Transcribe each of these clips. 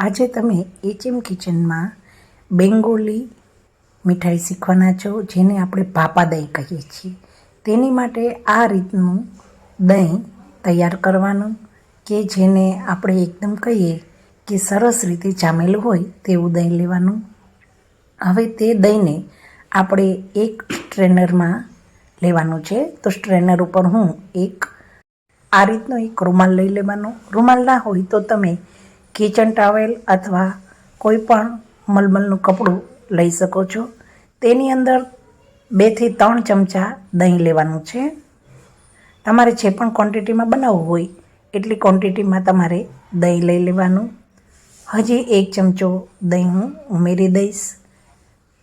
આજે તમે એચએમ કિચનમાં બેંગોલી મીઠાઈ શીખવાના છો, જેને આપણે ભાપા દહીં કહીએ છીએ. તેની માટે આ રીતનું દહીં તૈયાર કરવાનું કે જેને આપણે એકદમ કહીએ કે સરસ રીતે જામેલું હોય તેવું દહીં લેવાનું. હવે તે દહીંને આપણે એક સ્ટ્રેનરમાં લેવાનું છે. તો સ્ટ્રેનર ઉપર હું એક આ રીતનો એક રૂમાલ લઈ લેવાનો. રૂમાલ ના હોય તો તમે કિચન ટાવેલ અથવા કોઈ પણ મલમલનું કપડું લઈ શકો છો. તેની અંદર બેથી ત્રણ ચમચા દહીં લેવાનું છે. તમારે જે પણ ક્વોન્ટિટીમાં બનાવવું હોય, એટલી ક્વોન્ટિટીમાં તમારે દહીં લઈ લેવાનું. હજી એક ચમચો દહીં હું ઉમેરી દઈશ.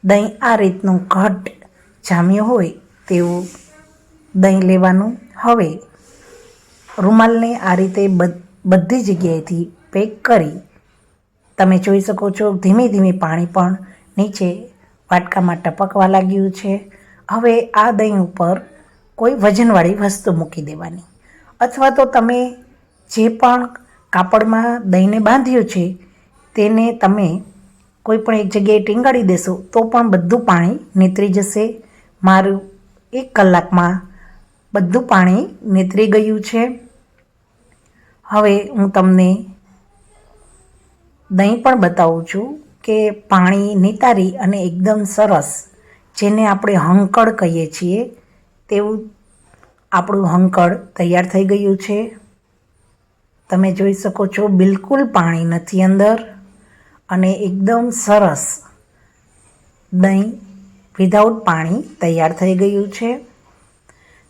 દહીં આ રીતનું ઘટ જામ્યું હોય તેવું દહીં લેવાનું. હવે રૂમાલને આ રીતે બધી જગ્યાએથી પેક કરી તમે જોઈ શકો છો, ધીમે ધીમે પાણી પણ નીચે વાટકામાં ટપકવા લાગ્યું છે. હવે આ દહીં ઉપર કોઈ વજનવાળી વસ્તુ મૂકી દેવાની. અથવા તો તમે જે પણ કાપડમાં દહીંને બાંધ્યું છે, તેને તમે કોઈ પણ એક જગ્યાએ ટીંગાડી દેશો, તો પણ બધું પાણી નીતરી જશે. મારું એક કલાકમાં બધું પાણી નીતરી ગયું છે. હવે હું તમને દહીં પણ બતાવું છું કે પાણી નિતારી અને એકદમ સરસ, જેને આપણે હંકળ કહીએ છીએ, તેવું આપણું હંકળ તૈયાર થઈ ગયું છે. તમે જોઈ શકો છો બિલકુલ પાણી નથી અંદર અને એકદમ સરસ દહીં વિધાઉટ પાણી તૈયાર થઈ ગયું છે.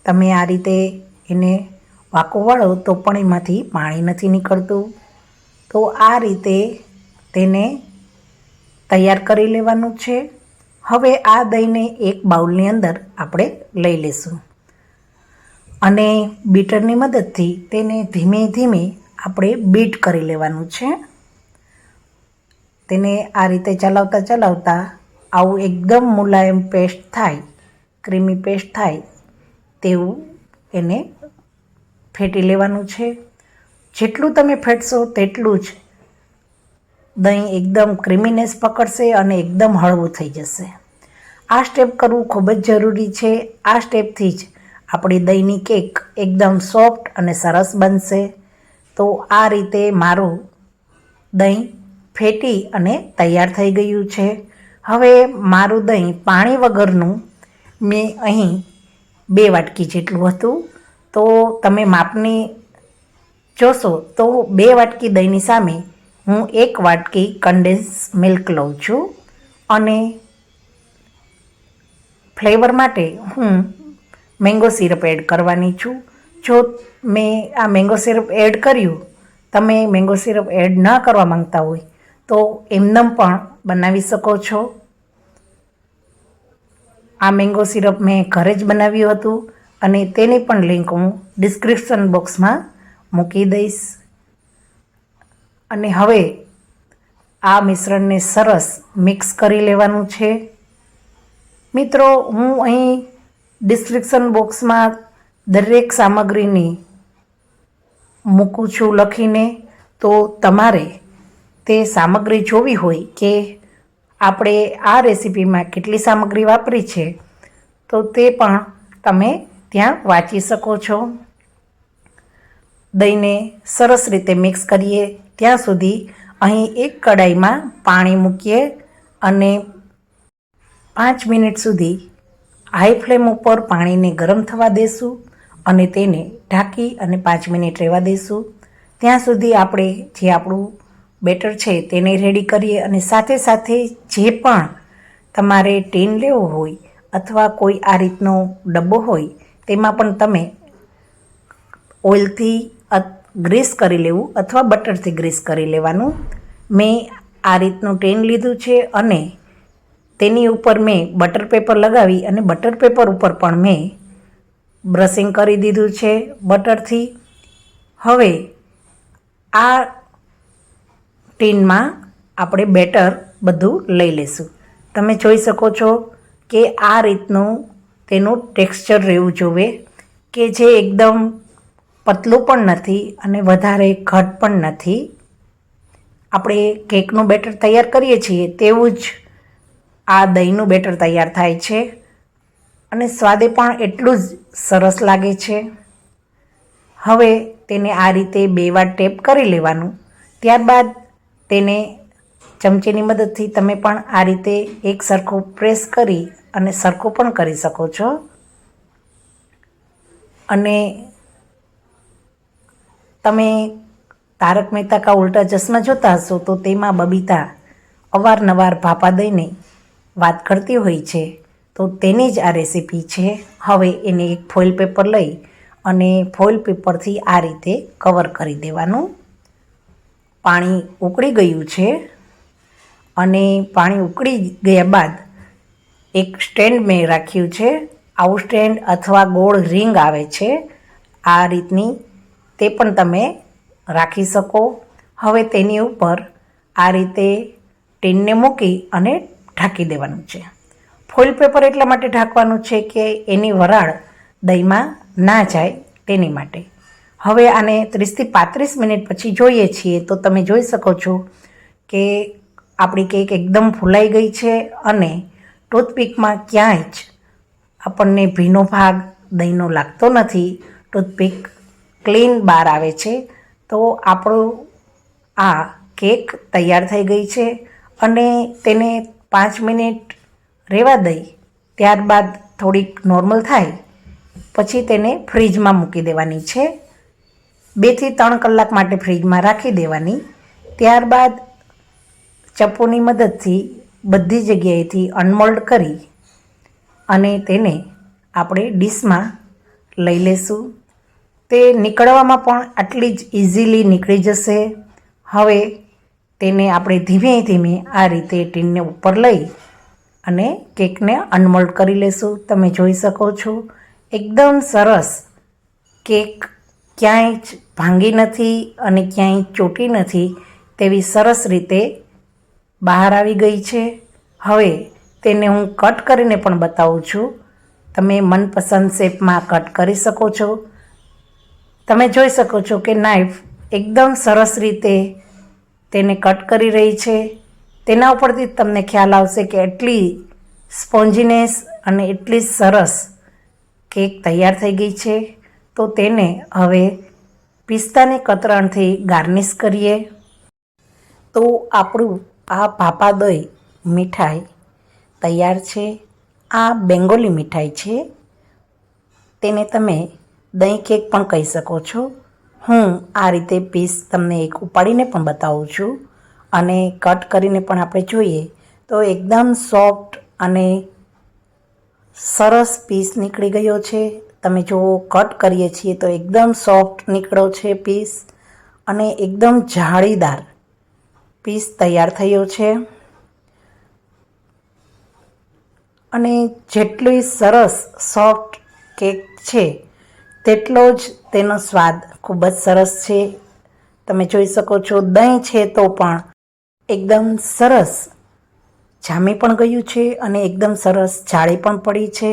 તમે આ રીતે એને વાકો વાળો તો પણ એમાંથી પાણી નથી નીકળતું. તો આ રીતે તેને તૈયાર કરી લેવાનું છે. હવે આ દહીંને એક બાઉલની અંદર આપણે લઈ લઈશું અને બીટરની મદદથી તેને ધીમે ધીમે આપણે બીટ કરી લેવાનું છે. તેને આ રીતે ચલાવતા ચલાવતા આવું એકદમ મુલાયમ પેસ્ટ થાય, ક્રીમી પેસ્ટ થાય તેવું એને ફેટી લેવાનું છે. જેટલું તમે ફેટશો તેટલું જ દહીં એકદમ ક્રીમીનેસ પકડશે અને એકદમ હળવું થઈ જશે. આ સ્ટેપ કરવું ખૂબ જ જરૂરી છે. આ સ્ટેપથી જ આપણી દહીંની કેક એકદમ સોફ્ટ અને સરસ બનશે. તો આ રીતે મારું દહીં ફેટી અને તૈયાર થઈ ગયું છે. હવે મારું દહીં પાણી વગરનું મેં અહીં બે વાટકી જેટલું હતું. તો તમે માપની જોશો તો બે વાટકી દહીંની સામે હું એક વાટકી કન્ડેન્સ મિલ્ક લઉં છું અને ફ્લેવર માટે હું મેંગો સિરપ એડ કરવાની છું. જો મેં આ મેંગો સિરપ એડ કર્યું, તમે મેંગો સિરપ એડ ન કરવા માંગતા હોય, તો એમનેમ પણ બનાવી શકો છો. આ મેંગો સિરપ મેં ઘરે જ બનાવ્યું હતું અને તેની પણ લિંક હું ડિસ્ક્રિપ્શન બોક્સમાં મૂકી દઈશ. અને હવે આ મિશ્રણને સરસ મિક્સ કરી લેવાનું છે. મિત્રો, હું અહીં ડિસ્ક્રિપ્શન બોક્સમાં દરેક સામગ્રીની મૂકું છું લખીને. તો તમારે તે સામગ્રી જોવી હોય કે આપણે આ રેસીપીમાં કેટલી સામગ્રી વાપરી છે, તો તે પણ તમે ત્યાં વાંચી શકો છો. દહીંને સરસ રીતે મિક્સ કરીએ. ત્યાં સુધી અહીં એક કડાઈમાં પાણી મૂકીએ અને પાંચ મિનિટ સુધી હાઈ ફ્લેમ ઉપર પાણીને ગરમ થવા દેશું અને તેને ઢાંકી અને પાંચ મિનિટ રહેવા દઈશું ત્યાં સુધી આપણે જે આપણું બેટર છે તેને રેડી કરીએ અને સાથે સાથે જે પણ તમારે ટીન લેવો હોય અથવા કોઈ આ રીતનો ડબ્બો હોય તેમાં પણ તમે ઓઇલથી ગ્રીસ કરી લેવું અથવા બટરથી ગ્રીસ કરી લેવાનું. મેં આ રીતનું ટેન લીધું છે અને તેની ઉપર મેં બટર પેપર લગાવી અને બટર પેપર ઉપર પણ મેં બ્રશિંગ કરી દીધું છે બટરથી. હવે આ ટીનમાં આપણે બેટર બધું લઈ લેશું. તમે જોઈ શકો છો કે આ રીતનું તેનું ટેક્સચર રહેવું જોઈએ કે જે એકદમ પતલું પણ નથી અને વધારે ઘટ પણ નથી. આપણે કેકનું બેટર તૈયાર કરીએ છીએ તેવું જ આ દહીંનું બેટર તૈયાર થાય છે. અને સ્વાદે પણ એટલું જ સરસ લાગે છે. હવે તેને આ રીતે બે વાર ટેપ કરી લેવાનું. ત્યારબાદ તેને ચમચીની મદદથી તમે પણ આ રીતે એક સરખું પ્રેસ કરી અને સરખું પણ કરી શકો છો. અને તમે તારક મહેતા કા ઉલ્ટા ચશ્મા જોતા હશો તો તેમાં બબીતા અવારનવાર ભાપા દઈને વાત કરતી હોય છે. તો તેની જ આ રેસીપી છે. હવે એને એક ફોઇલ પેપર લઈ અને ફોઇલ પેપરથી આ રીતે કવર કરી દેવાનું. પાણી ઉકળી ગયું છે અને પાણી ઉકળી ગયા બાદ એક સ્ટેન્ડ મેં રાખ્યું છે. આવું સ્ટેન્ડ અથવા ગોળ રિંગ આવે છે. આ રીતની તે પણ તમે રાખી શકો. હવે તેની ઉપર આ રીતે ટીનને મૂકી અને ઢાંકી દેવાનું છે. ફોઇલ પેપર એટલા માટે ઢાંકવાનું છે કે એની વરાળ દહીંમાં ના જાય તેની માટે. હવે આને ત્રીસથી પાંત્રીસ મિનિટ પછી જોઈએ છીએ તો તમે જોઈ શકો છો કે આપણી કેક એકદમ ફૂલાઈ ગઈ છે અને ટૂથપીકમાં ક્યાંય જ આપણને ભીનો ભાગ દહીંનો લાગતો નથી. ટૂથપીક ક્લીન બહાર આવે છે, તો આપણું આ કેક તૈયાર થઈ ગઈ છે અને તેને પાંચ મિનિટ રહેવા દઈ, ત્યારબાદ થોડીક નોર્મલ થાય, પછી તેને ફ્રીજમાં મૂકી દેવાની છે. બેથી ત્રણ કલાક માટે ફ્રીજમાં રાખી દેવાની, ત્યારબાદ ચપ્પુની મદદથી બધી જગ્યાએથી અનમોલ્ડ કરી અને તેને આપણે ડીશમાં લઈ લેશું. તે નીકળવામાં પણ આટલી જ ઇઝીલી નીકળી જશે. હવે તેને આપણે ધીમે ધીમે આ રીતે ટીનને ઉપર લઈ અને કેકને અનમોલ્ડ કરી લેશું. તમે જોઈ શકો છો, એકદમ સરસ કેક ક્યાંય જ ભાંગી નથી અને ક્યાંય ચોટી નથી તેવી સરસ રીતે બહાર આવી ગઈ છે. હવે તેને હું કટ કરીને પણ બતાવું છું. તમે મનપસંદ શેપમાં કટ કરી શકો છો. તમે જોઈ શકો છો કે નાઈફ એકદમ સરસ રીતે તેને કટ કરી રહી છે. તેના ઉપરથી તમને ખ્યાલ આવશે કે એટલી સ્પોન્જીનેસ અને એટલી સરસ કેક તૈયાર થઈ ગઈ છે. તો તેને હવે પિસ્તાની કતરણથી ગાર્નિશ કરીએ. તો આપણું આ ભાપા દહીં મીઠાઈ તૈયાર છે. આ બેંગોલી મીઠાઈ છે. તેને તમે દહીં કેક પણ કહી શકો છો. હું આ રીતે પીસ તમને એક ઉપાડીને પણ બતાવું છું અને કટ કરીને પણ આપણે જોઈએ તો એકદમ સોફ્ટ અને સરસ પીસ નીકળી ગયો છે. તમે જો કટ કરીએ છીએ તો એકદમ સોફ્ટ નીકળ્યો છે પીસ અને એકદમ જાળીદાર પીસ તૈયાર થયો છે. અને જેટલી સરસ સોફ્ટ કેક છે તેટલો જ તેનો સ્વાદ ખૂબ જ સરસ છે. તમે જોઈ શકો છો, દહીં છે તો પણ એકદમ સરસ જામી પણ ગયું છે અને એકદમ સરસ જાળી પણ પડી છે.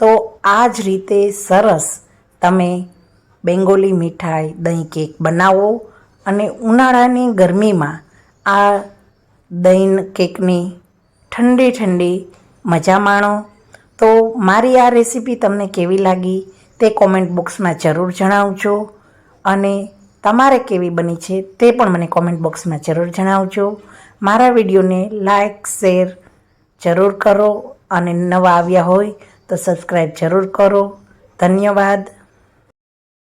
તો આ જ રીતે સરસ તમે બેંગોલી મીઠાઈ દહીં કેક બનાવો અને ઉનાળાની ગરમીમાં આ દહીં કેકની ઠંડી ઠંડી મજા માણો. તો મારી આ રેસીપી તમને કેવી લાગી? તે કોમેન્ટ બોક્સમાં જરૂર જણાવજો. અને તમારે કેવી બની છે તે પણ મને કોમેન્ટ બોક્સમાં જરૂર જણાવજો. મારા વિડીયોને લાઇક શેર જરૂર કરો અને નવા આવ્યા હોય તો સબસ્ક્રાઈબ જરૂર કરો. ધન્યવાદ.